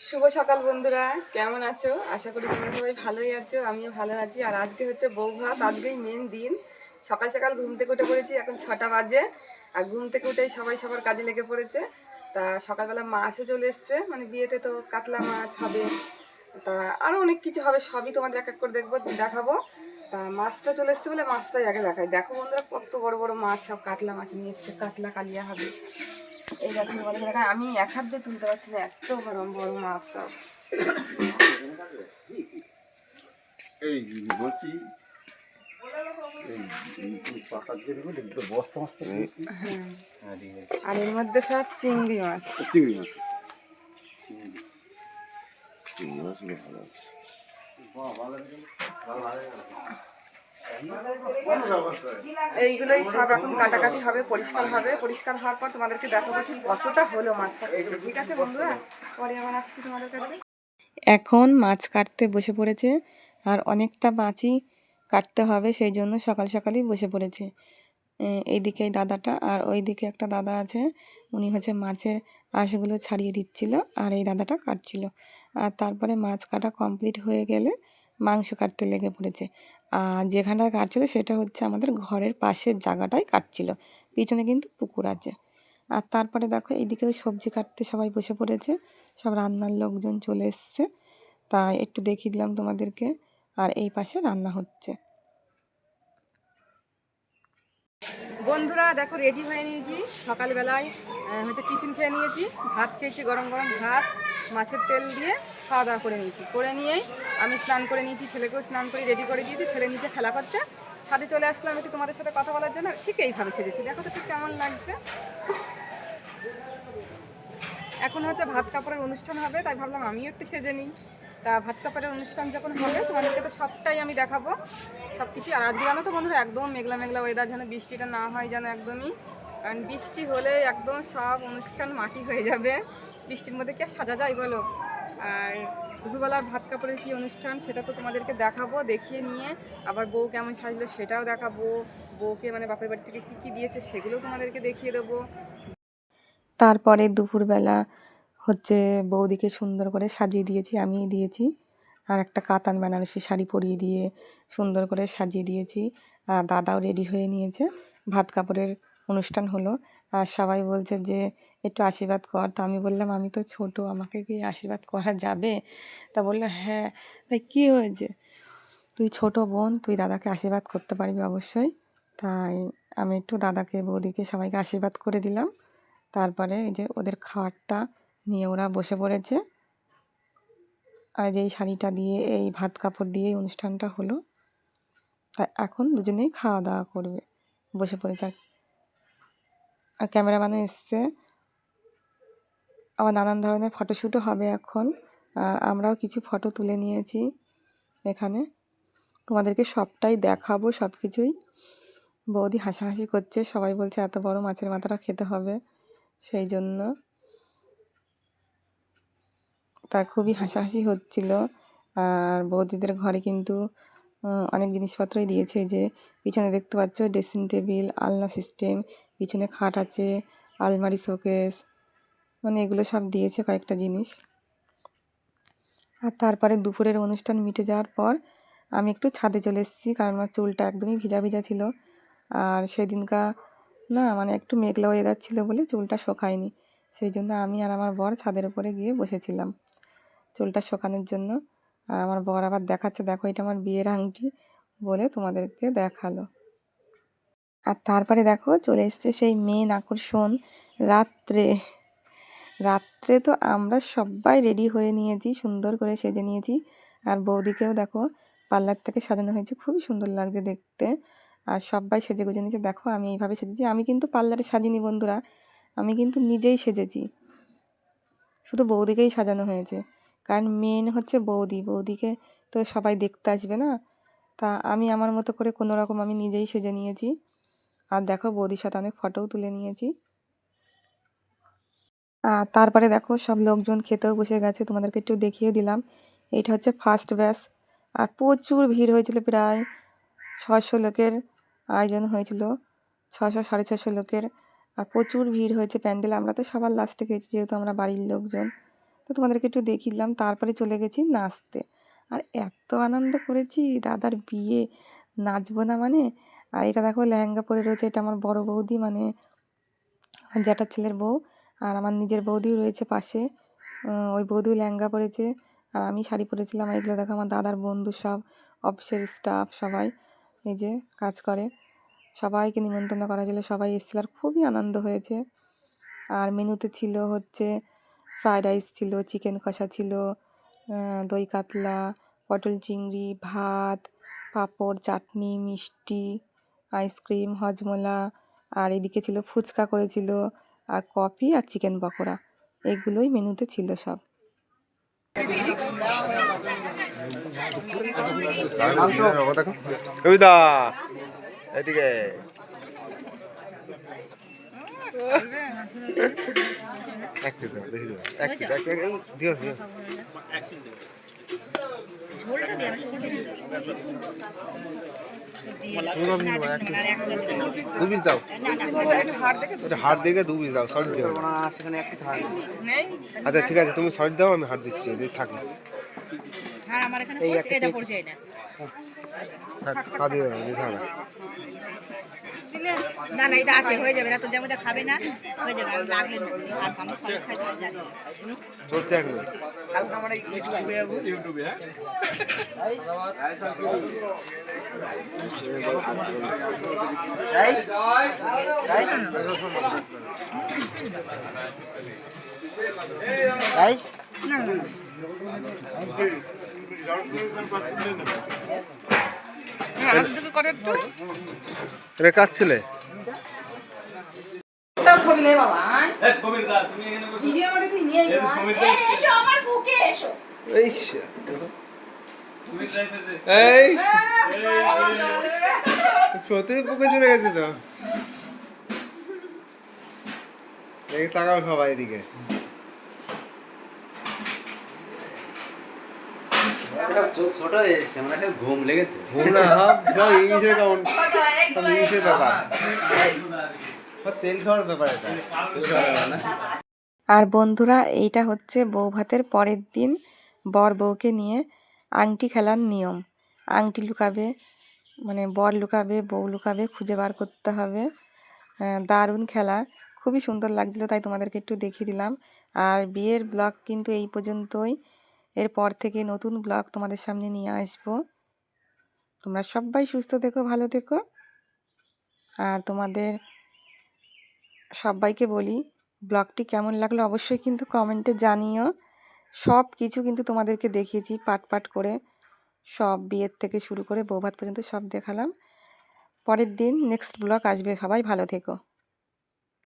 শুভ সকাল বন্ধুরা, কেমন আছো? আশা করি তোমরা সবাই ভালোই আছো, আমিও ভালো আছি। আর আজকে হচ্ছে বউ ভাত, আজকেই মেন দিন। সকাল সকাল ঘুম থেকে উঠে পড়েছি, এখন ছটা বাজে। আর ঘুম থেকে উঠেই সবাই সবার কাজে লেগে পড়েছে। তা সকালবেলা মাছও চলে এসছে মানে বিয়েতে তো কাতলা মাছ হবে। তা আরও অনেক কিছু হবে, সবই তোমাদের এক এক করে দেখব, দেখাবো। তা মাছটা চলে এসছে বলে মাছটাই আগে দেখাই। দেখো বন্ধুরা, কত বড় বড় মাছ, সব কাতলা মাছ নিয়ে এসছে, কাতলা কালিয়া হবে। এই দেখো তোমাদের দেখায় আমি এক হাত দিয়ে তুলতে পারছি না এত বড় বড় মাছ সব। এই বলছি হ্যাঁ। আর। এর মধ্যে সব চিংড়ি মাছ। চিংড়ি মাছ। চিংড়ি মাছগুলো ভালো আছে। এইগুলোই সব এখন কাটাকাটি হবে, পরিষ্কার হবে। পরিষ্কার হওয়ার পর তোমাদেরকে দেখাবো ঠিক কতটা হলো মাছটা ঠিক আছে বন্ধুরা? পরে আবার আসছি তোমাদের কাছে। এখন মাছ কাটতে বসে পড়েছে, আর অনেকটা মাছই কাটতে হবে, সেই জন্য সকাল সকালই বসে পড়েছে। এইদিকে দাদাটা, আর ওইদিকে একটা দাদা আছে, উনি হচ্ছে মাছের আঁশগুলো ছাড়িয়ে দিচ্ছিল, আর এই দাদাটা কাটছিল। আর তারপরে মাছ কাটা কমপ্লিট হয়ে গেলে মাংস কাটতে লেগে পড়েছে। আর যেখানটায় কাটছিল সেটা হচ্ছে আমাদের ঘরের পাশের জায়গাটাই কাটছিল। পিছনে কিন্তু পুকুর আছে। আর তারপরে দেখো এইদিকে ওই সবজি কাটতে সবাই বসে পড়েছে। সব রান্নার লোকজন চলে এসছে। তাই একটু দেখিয়ে দিলাম তোমাদেরকে। আর এই পাশে রান্না হচ্ছে। বন্ধুরা, দেখো রেডি হয়ে নিয়েছি। সকালবেলায় হচ্ছে টিফিন খেয়ে নিয়েছি। ভাত খেয়েছি, গরম গরম ভাত, মাছের তেল দিয়ে খাওয়া দাওয়া করে নিয়েছি। করে নিয়েই আমি স্নান করে নিয়েছি, ছেলেকেও স্নান করে রেডি করে দিয়েছি। ছেলে নিচে খেলা করছে। ছাদে চলে আসলাম, একটু তোমাদের সাথে কথা বলার জন্য। ঠিক এইভাবে সেজেছি। দেখো তো ঠিক কেমন লাগছে। এখন হচ্ছে ভাত কাপড়ের অনুষ্ঠান হবে, তাই ভাবলাম আমিও একটু সেজে নিই। তা ভাত কাপড়ের অনুষ্ঠান যখন হবে, তোমাদেরকে তো সবটাই আমি দেখাবো সব কিছু আর আজকে জানো তো বন্ধুরা, একদম মেঘলা মেঘলা ওয়েদার যেন বৃষ্টিটা না হয় যেন একদমই। কারণ বৃষ্টি হলে একদম সব অনুষ্ঠান মাটি হয়ে যাবে। বৃষ্টির মধ্যে কি সাজা যায় বলো? আর দুপুরবেলার ভাত কাপড়ের কী অনুষ্ঠান, সেটা তো তোমাদেরকে দেখাবো, দেখিয়ে নিয়ে আবার বউ কেমন সাজলো সেটাও দেখাবো। বউকে মানে বাপের বাড়ি থেকে কী কী দিয়েছে সেগুলোও তোমাদেরকে দেখিয়ে দেবো। তারপরে দুপুরবেলা হচ্ছে বৌদিকে সুন্দর করে সাজিয়ে দিয়েছি, আমিই দিয়েছি। আর একটা কাতান বেনারসি শাড়ি পরিয়ে দিয়ে সুন্দর করে সাজিয়ে দিয়েছি। আর দাদাও রেডি হয়ে নিয়েছে। ভাত কাপড়ের অনুষ্ঠান হলো। আর সবাই বলছে যে, একটু আশীর্বাদ কর। তা আমি বললাম, আমি তো ছোট, আমাকে কি আশীর্বাদ করা যাবে? তা বলল হ্যাঁ। তাই কী হয়েছে? তুই ছোট বোন, তুই দাদাকে আশীর্বাদ করতে পারবি অবশ্যই। তাই আমি একটু দাদাকে, বৌদিকে সবাইকে আশীর্বাদ করে দিলাম। তারপরে এই যে ওদের খাবারটা নিয়ে ওরা বসে পড়েছে। আর যেই শাড়িটা দিয়ে, এই ভাত কাপড় দিয়ে এই অনুষ্ঠানটা হলো। তা এখন দুজনেই খাওয়া দাওয়া করবে। বসে পড়েছে। আর আর ক্যামেরাম্যানও এসছে। আবার নানান ধরনের ফটোশ্যুটও হবে এখন। আর আমরাও কিছু ফটো তুলে নিয়েছি এখানে। তোমাদেরকে সবটাই দেখাবো সব কিছুই বৌদি হাসাহাসি করছে। সবাই বলছে, এত বড় মাছের মাথাটা খেতে হবে। সেই জন্য তা খুবই হাসাহাসি হচ্ছিল। আর বৌদিদের ঘরে কিন্তু অনেক জিনিসপত্রই দিয়েছে যে, পিছনে দেখতে পাচ্ছ ড্রেসিং টেবিল আলনা সিস্টেম পিছনে খাট আছে, আলমারি শোকেস মানে এগুলো সব দিয়েছে কয়েকটা জিনিস। আর তারপরে দুপুরের অনুষ্ঠান মিটে যাওয়ার পর আমি একটু ছাদে চলে এসেছি কারণ আমার চুলটা একদমই ভিজা ভিজা ছিল। আর সেদিনকা, না মানে একটু মেঘলা ওয়েদার ছিল বলে চুলটা শোকায়নি। সেই জন্য আমি আর আমার বর ছাদের উপরে গিয়ে বসেছিলাম। চুলটা শোকানোর জন্য। আর আমার বর আবার দেখাচ্ছে, দেখো, এটা আমার বিয়ের আংটি বলে তোমাদেরকে দেখাল। আর তারপরে দেখো, চলে এসছে সেই মেন আকর্ষণ রাত্রে রাত্রে তো আমরা সবাই রেডি হয়ে নিয়েছি, সুন্দর করে সেজে নিয়েছি। আর বৌদিকেও দেখো, পার্লার থেকে সাজানো হয়েছে, খুবই সুন্দর লাগছে দেখতে। আর সবাই সেজে গুজে নিয়েছে, দেখো, আমি এইভাবে সেজেছি। আমি কিন্তু পার্লারে সাজিনি বন্ধুরা, আমি কিন্তু নিজেই সেজেছি। শুধু বৌদিকেই সাজানো হয়েছে। কারণ মেন হচ্ছে বৌদি। বৌদিকে তো সবাই দেখতে আসবে না? তা আমি আমার মতো করে কোনো রকম আমি নিজেই সেজে নিয়েছি। আর দেখো বৌদির সাথে অনেক ফটোও তুলে নিয়েছি। আর তারপরে দেখো সব লোকজন খেতেও বসে গেছে। তোমাদেরকে একটু দেখিয়ে দিলাম। এইটা হচ্ছে ফার্স্ট ব্যাচ আর প্রচুর ভিড় হয়েছিল প্রায় ছশো লোকের আয়োজন হয়েছিল। ছশো সাড়ে ছশো লোকের। আর প্রচুর ভিড় হয়েছে প্যান্ডেল। আমরা তো সবার লাস্টে খেয়েছি, যেহেতু আমরা বাড়ির লোকজন। তো তোমাদেরকে একটু দেখিয়ে দিলাম তারপরে চলে গেছি নাচতে। আর এত আনন্দ করেছি, দাদার বিয়ে, নাচবো না মানে। আর এটা দেখো লেহেঙ্গা পরে রয়েছে, এটা আমার বড় বৌদি মানে জ্যাঠার ছেলের বউ। আর আমার নিজের বৌদিও রয়েছে পাশে ওই বৌদিও লেহেঙ্গা পরেছে। আর আমি শাড়ি পরেছিলাম, আর এগুলো দেখো আমার দাদার বন্ধু সব, অফিসের স্টাফ সবাই, এই যে কাজ করে। সবাইকে নিমন্ত্রণ করা ছিল, সবাই এসেছিল, আর খুবই আনন্দ হয়েছে। আর মেনুতে ছিল হচ্ছে ফ্রায়েড রাইস ছিল চিকেন কষা ছিল দই কাতলা, পটল চিংড়ি, ভাত, পাঁপড়, চাটনি, মিষ্টি, আইসক্রিম, হজমোলা, আর এদিকে ছিল ফুচকা করেছিল, আর কফি আর চিকেন পকোড়া। এগুলোই মেনুতে ছিল সব। এদিকে। দু পিস দাও। হাট দেখে দু পিস দাও সলিড দিও আচ্ছা ঠিক আছে তুমি সলিড দাও আমি হাট দিচ্ছি যদি থাকে। আমার এখানে পড়ছে এটা পড়ছে এটা। হবে না। না না এটা আছে হয়ে যাবে না তো যেমন খাবে না হয়ে যাবে আর লাগলে না আর আমি সব খাই তো জানি চলছে এখন হাত দিকে করে একটু এটা কাজ ছেলে? ছবি নেই বাবা ভিডিও আমাকে তুই নিয়ে এসো আমার বুকে এসো। এই শা- এই। প্রতি বুকে চলে গেছে তো। এই তাকাও সবাই এদিকে। চোখ ছোট হয়ে এসছে মানে একটা ঘুম লেগেছে। ঘুম না হাফ সব ইংলিশের কেমন সব ইংলিশের ব্যাপার। তেল খাওয়ার ব্যাপার এটা। তেল খাওয়ার না। আর বন্ধুরা এইটা হচ্ছে বউ ভাতের পরের দিন। বর বউকে নিয়ে আংটি খেলার নিয়ম। আংটি লুকাবে মানে বর লুকাবে বউ লুকাবে খুঁজে বার করতে হবে। দারুণ খেলা। খুবই সুন্দর লাগছিল তাই তোমাদেরকে একটু দেখিয়ে দিলাম। আর বিয়ের ব্লগ কিন্তু এই পর্যন্তই। এরপর থেকে নতুন ব্লগ তোমাদের সামনে নিয়ে আসব। তোমরা সবাই সুস্থ থেকো, ভালো থেকো। আর তোমাদের সবাইকে বলি ব্লগটি কেমন লাগল অবশ্যই কিন্তু কমেন্টে জানিও। সব কিছু কিন্তু তোমাদেরকে দেখিয়েছি পাট পাট করে। সব বিয়ের থেকে শুরু করে বৌভাত পর্যন্ত সব দেখালাম। পরের দিন নেক্সট ব্লগ আসবে, সবাই ভালো থেকো।